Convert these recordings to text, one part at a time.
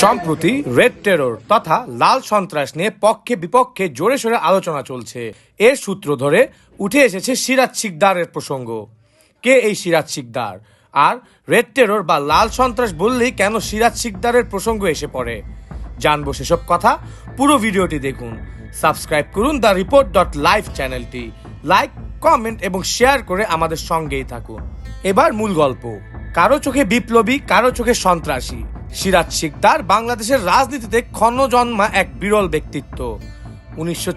সম্প্রতি red terror তথা লাল সন্ত্রাস নিয়ে পক্ষে বিপক্ষে জোরে সোরে আলোচনা চলছে। এর সূত্র ধরে উঠে এসেছে সিরাজ শিকদারের প্রসঙ্গ। কে এই সিরাজ শিকদার? আর রেড টেরর বা লাল সন্ত্রাস বললেই কেন সিরাজ শিকদারের প্রসঙ্গ এসে পড়ে? জানব সেসব কথা। পুরো ভিডিওটি দেখুন। সাবস্ক্রাইব করুন দ্য রিপোর্ট ডট লাইভ চ্যানেলটি। লাইক, কমেন্ট এবং শেয়ার করে আমাদের সঙ্গেই থাকুন। এবার মূল গল্প। কারও চোখে বিপ্লবী, কারও চোখে সন্ত্রাসী। সিরাজ শিকদার বাংলাদেশের রাজনীতিতে ক্ষণজন্মা এক বিরল ব্যক্তিত্ব। উনিশশো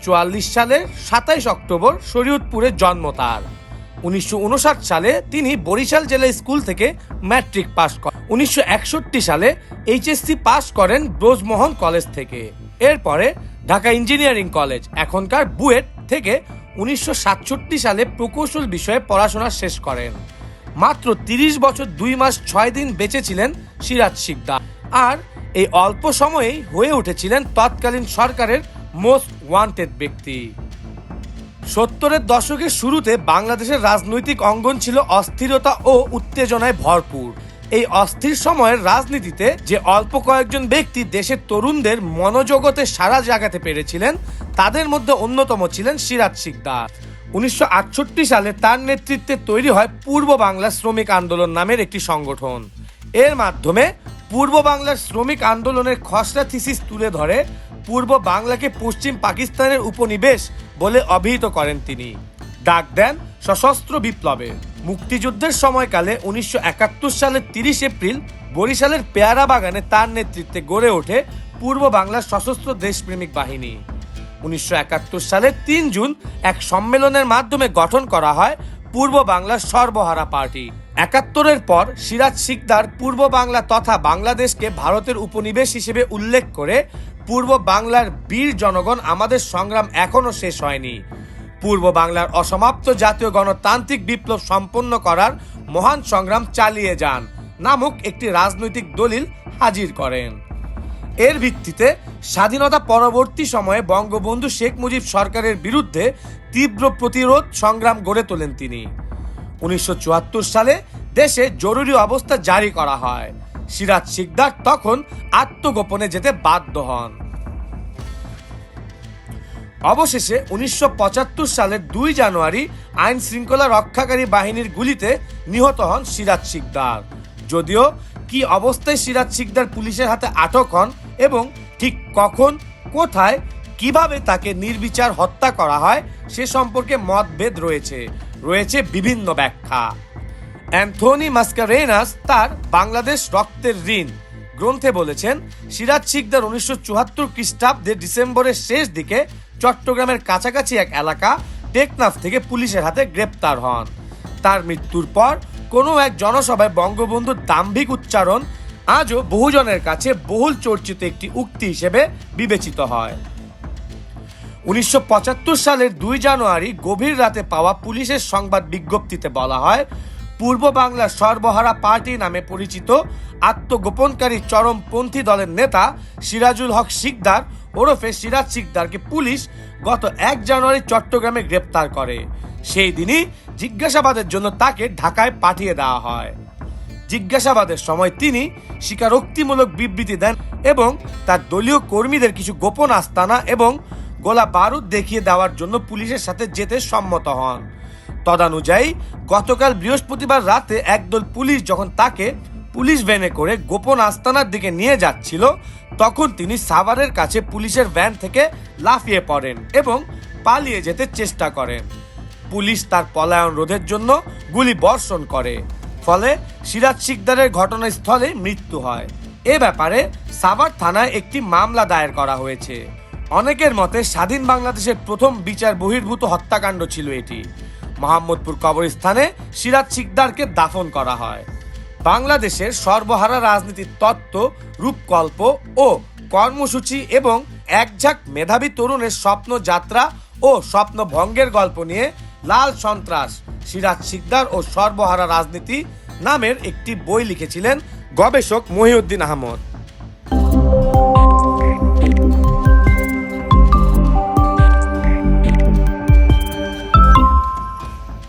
সালের সাতাইশ অক্টোবর শরীয়তপুরে জন্ম তার। উনিশশো উনষাট সালে তিনি বরিশাল জেলা স্কুল থেকে ম্যাট্রিক পাশ করেন উনিশশো একষট্টি সালে এইচএসসি পাশ করেন ব্রজমোহন কলেজ থেকে। এরপরে ঢাকা ইঞ্জিনিয়ারিং কলেজ, এখনকার বুয়েট থেকে উনিশশো সাতষট্টি সালে প্রকৌশল বিষয়ে পড়াশোনা শেষ করেন। মাত্র তিরিশ বছর দুই মাস ছয় দিন বেঁচে ছিলেন সিরাজ শিকদার। আর এই অল্প সময়েই হয়ে উঠেছিলেন তৎকালীন সরকারের মোস্ট ওয়ান্টেড ব্যক্তি। সত্তরের দশকের শুরুতে বাংলাদেশের রাজনৈতিক অঙ্গন ছিল অস্থিরতা ও উত্তেজনায় ভরপুর। এই অস্থির সময়ের রাজনীতিতে যে অল্প কয়েকজন ব্যক্তি দেশের তরুণদের মনোজগতে সারা জাগাতে পেরেছিলেন, তাদের মধ্যে অন্যতম ছিলেন সিরাজ শিকদার। উনিশশো আটষট্টি সালে তার নেতৃত্বে তৈরি হয় পূর্ব বাংলা শ্রমিক আন্দোলন নামের একটি সংগঠন। এর মাধ্যমে পূর্ব বাংলার শ্রমিক আন্দোলনের খসড়া থিসিস তুলে ধরে, পূর্ব বাংলাকে পশ্চিম পাকিস্তানের উপনিবেশ বলে অভিহিত করেন তিনি। ডাক দেন সশস্ত্র বিপ্লবে। মুক্তিযুদ্ধের সময়কালে উনিশশো একাত্তর সালের তিরিশ এপ্রিল বরিশালের পেয়ারা বাগানে তার নেতৃত্বে গড়ে ওঠে পূর্ব বাংলার সশস্ত্র দেশপ্রেমিক বাহিনী। উনিশশো সালের তিন জুন এক সম্মেলনের মাধ্যমে গঠন করা হয় পূর্ব বাংলার সর্বহারা পার্টি। একাত্তরের পর সিরাজ শিকদার পূর্ব বাংলা তথা বাংলাদেশকে ভারতের উপনিবেশ হিসেবে উল্লেখ করে পূর্ব বাংলার বীর জনগণ আমাদের সংগ্রাম এখনও শেষ হয়নি। পূর্ব বাংলার অসমাপ্ত জাতীয় গণতান্ত্রিক বিপ্লব সম্পন্ন করার মহান সংগ্রাম চালিয়ে যান, নামক একটি রাজনৈতিক দলিল হাজির করেন। এর ভিত্তিতে স্বাধীনতা পরবর্তী সময়ে বঙ্গবন্ধু শেখ মুজিব সরকারের বিরুদ্ধে তীব্র প্রতিরোধ সংগ্রাম গড়ে তোলেন তিনি। উনিশশো চুয়াত্তর সালে দেশে জরুরি অবস্থা জারি করা হয়। সিরাজ শিকদার তখন আত্মগোপনে যেতে বাধ্য হন। অবশেষে উনিশশো পঁচাত্তর সালের দুই জানুয়ারি আইন শৃঙ্খলা রক্ষাকারী বাহিনীর গুলিতে নিহত হন সিরাজ শিকদার। যদিও কি অবস্থায় সিরাজ শিকদার পুলিশের হাতে আটক হন এবং ঠিক কখন, কোথায়, কীভাবে তাকে নির্বিচার হত্যা করা হয় সে সম্পর্কে মতভেদ রয়েছে। রয়েছে বিভিন্ন ব্যাখ্যা। অ্যান্থনি মাস্কারেনাস তার বাংলাদেশ রক্তের ঋণ গ্রন্থে বলেছেন, সিরাজ শিকদার উনিশশো চুয়াত্তর খ্রিস্টাব্দের ডিসেম্বরের শেষ দিকে চট্টগ্রামের কাছাকাছি এক এলাকা টেকনাফ থেকে পুলিশের হাতে গ্রেপ্তার হন। তার মৃত্যুর পর কোনো এক জনসভায় বঙ্গবন্ধুর দাম্ভিক উচ্চারণ আজও বহুজনের কাছে বহুল চর্চিত একটি উক্তি হিসেবে বিবেচিত হয়। উনিশশো পঁচাত্তর সালের দুই জানুয়ারি গভীর রাতে পাওয়া পুলিশের সংবাদ বিজ্ঞপ্তিতে বলা হয়, পূর্ব বাংলার সর্বহারা পার্টি নামে পরিচিত আত্মগোপনকারী চরমপন্থী দলের নেতা সিরাজুল হক শিকদার ওরফে সিরাজ শিকদারকে পুলিশ গত এক জানুয়ারি চট্টগ্রামে গ্রেপ্তার করে। সেই দিনই জিজ্ঞাসাবাদের জন্য তাকে ঢাকায় পাঠিয়ে দেওয়া হয়। জিজ্ঞাসাবাদের সময় তিনি স্বীকারোক্তিমূলক বিবৃতি দেন এবং তার দলীয় কর্মীদের কিছু গোপন আস্তানা এবং গোলা বারুদ দেখিয়ে দেওয়ার জন্য পুলিশের সাথে যেতে সম্মত হন। তদানুযায়ী, গতকাল বৃহস্পতিবার রাতে একদল পুলিশ যখন তাকে পুলিশ ভ্যানে করে গোপন আস্তানার দিকে নিয়ে যাচ্ছিল, তখন তিনি সাভারের কাছে পুলিশের ভ্যান থেকে লাফিয়ে পড়েন এবং পালিয়ে যেতে চেষ্টা করেন। পুলিশ তার পলায়ন রোধের জন্য গুলি বর্ষণ করে। ফলে সিরাজ শিকদারের ঘটনাস্থলে মৃত্যু হয়। এ ব্যাপারে সাভার থানায় একটি মামলা দায়ের করা হয়েছে। অনেকের মতে স্বাধীন বাংলাদেশের প্রথম বিচার বহির্ভূত হত্যাকাণ্ড ছিল এটি। মোহাম্মদপুর কবরস্থানে সিরাজ শিকদারকে দাফন করা হয়। বাংলাদেশের সর্বহারা রাজনীতির তত্ত্ব, রূপকল্প ও কর্মসূচি এবং একঝাঁক মেধাবী তরুণের স্বপ্ন যাত্রা ও স্বপ্ন ভঙ্গের গল্প নিয়ে লাল সন্ত্রাস। সিরাজ শিকদার ও সর্বহারা রাজনীতি নামের একটি বই লিখেছিলেন গবেষক মহিউদ্দিন আহমদ।